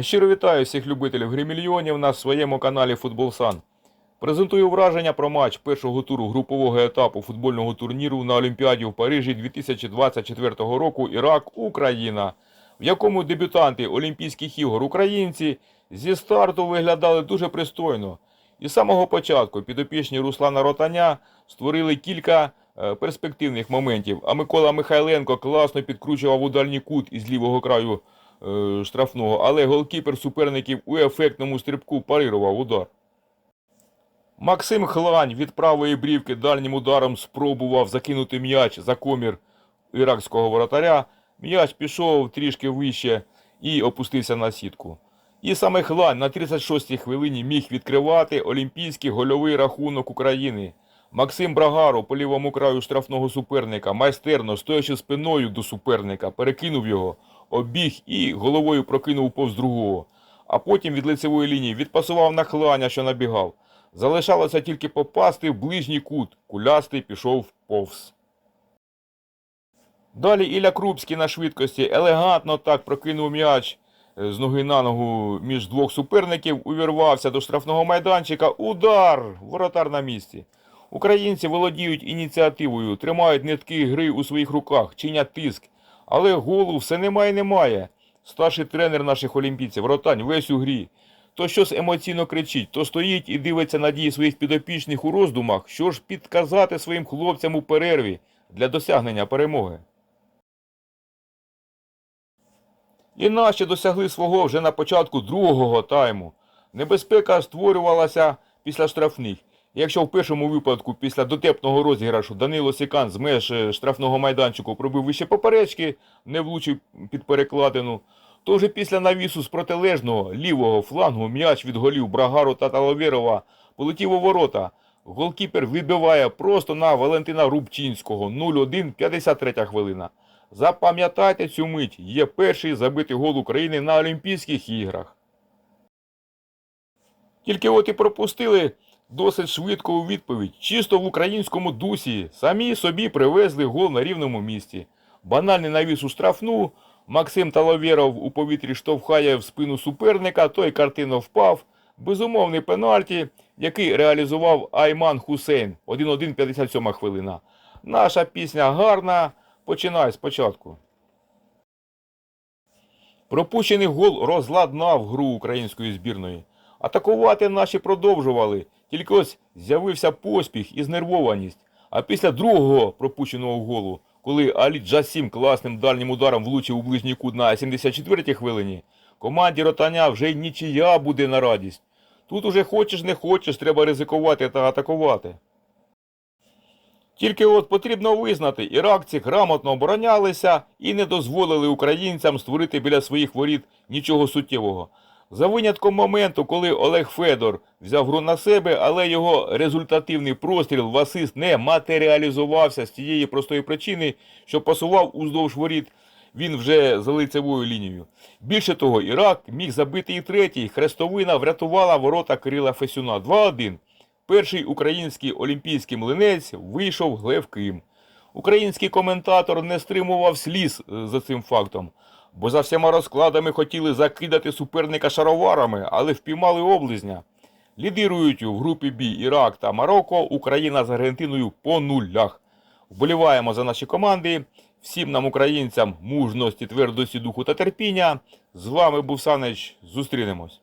Щиро вітаю всіх любителів гри мільйонів на своєму каналі Футболсан. Презентую враження про матч першого туру групового етапу футбольного турніру на Олімпіаді в Парижі 2024 року Ірак-Україна, в якому дебютанти Олімпійських ігор українці зі старту виглядали дуже пристойно. І з самого початку підопічні Руслана Ротаня створили кілька е, перспективних моментів, а Микола Михайленко класно підкручував у дальній кут із лівого краю штрафного, але голкіпер суперників у ефектному стрибку парирував удар. Максим Хлань від правої брівки дальнім ударом спробував закинути м'яч за комір іракського воротаря. М'яч пішов трішки вище і опустився на сітку. І саме Хлань на 36-й хвилині міг відкривати олімпійський гольовий рахунок України. Максим Брагаро по лівому краю штрафного суперника майстерно, стоячи спиною до суперника, перекинув його, обіг і головою прокинув повз другого. А потім від лицевої лінії відпасував на хланя, що набігав. Залишалося тільки попасти в ближній кут. Кулястий пішов повз. Далі Ілля Крупський на швидкості елегантно так прокинув м'яч з ноги на ногу між двох суперників, увірвався до штрафного майданчика. Удар! Воротар на місці. Українці володіють ініціативою, тримають нитки гри у своїх руках, чинять тиск. Але голу все немає і немає. Старший тренер наших олімпійців, Ротань, весь у грі. То щось емоційно кричить, то стоїть і дивиться на дії своїх підопічних у роздумах, що ж підказати своїм хлопцям у перерві для досягнення перемоги. І наші досягли свого вже на початку другого тайму. Небезпека створювалася після штрафних. Якщо в першому випадку після дотепного розіграшу Данило Сікан з меж е, штрафного майданчику пробив вище поперечки, не влучив під перекладину, то вже після навісу з протилежного лівого флангу м'яч від голів Брагару та Таловєрова полетів у ворота. Голкіпер вибиває просто на Валентина Рубчинського 0-1, 53 хвилина. Запам'ятайте цю мить, є перший забитий гол України на Олімпійських іграх. Тільки от і пропустили досить швидко у відповідь, чисто в українському дусі, самі собі привезли гол на рівному місці. Банальний навіс у штрафну, Максим Таловєров у повітрі штовхає в спину суперника, той картина впав. Безумовний пенальті, який реалізував Айман Хусейн 1-1 57 хвилина. Наша пісня гарна, починай спочатку. Пропущений гол розладнав гру української збірної. Атакувати наші продовжували, тільки ось з'явився поспіх і знервованість. А після другого пропущеного голу, коли Алі Джасім класним дальнім ударом влучив у ближній кут на 74-й хвилині, команді Ротаня вже й нічия буде на радість. Тут уже хочеш не хочеш, треба ризикувати та атакувати. Тільки от потрібно визнати, іракці грамотно оборонялися і не дозволили українцям створити біля своїх воріт нічого суттєвого. За винятком моменту, коли Олег Федор взяв гру на себе, але його результативний простріл в асист не матеріалізувався з тієї простої причини, що пасував уздовж воріт він вже за лицевою лінією. Більше того, Ірак міг забити і третій. Хрестовина врятувала ворота Кирила Фесюна 2-1. Перший український олімпійський млинець вийшов глевким. Український коментатор не стримував сліз е, за цим фактом, бо за всіма розкладами хотіли закидати суперника шароварами, але впіймали облизня. Лідирують в групі Бі Ірак та Марокко, Україна з Аргентиною по нулях. Вболіваємо за наші команди. Всім нам, українцям, мужності, твердості духу та терпіння. З вами був Санич. Зустрінемось.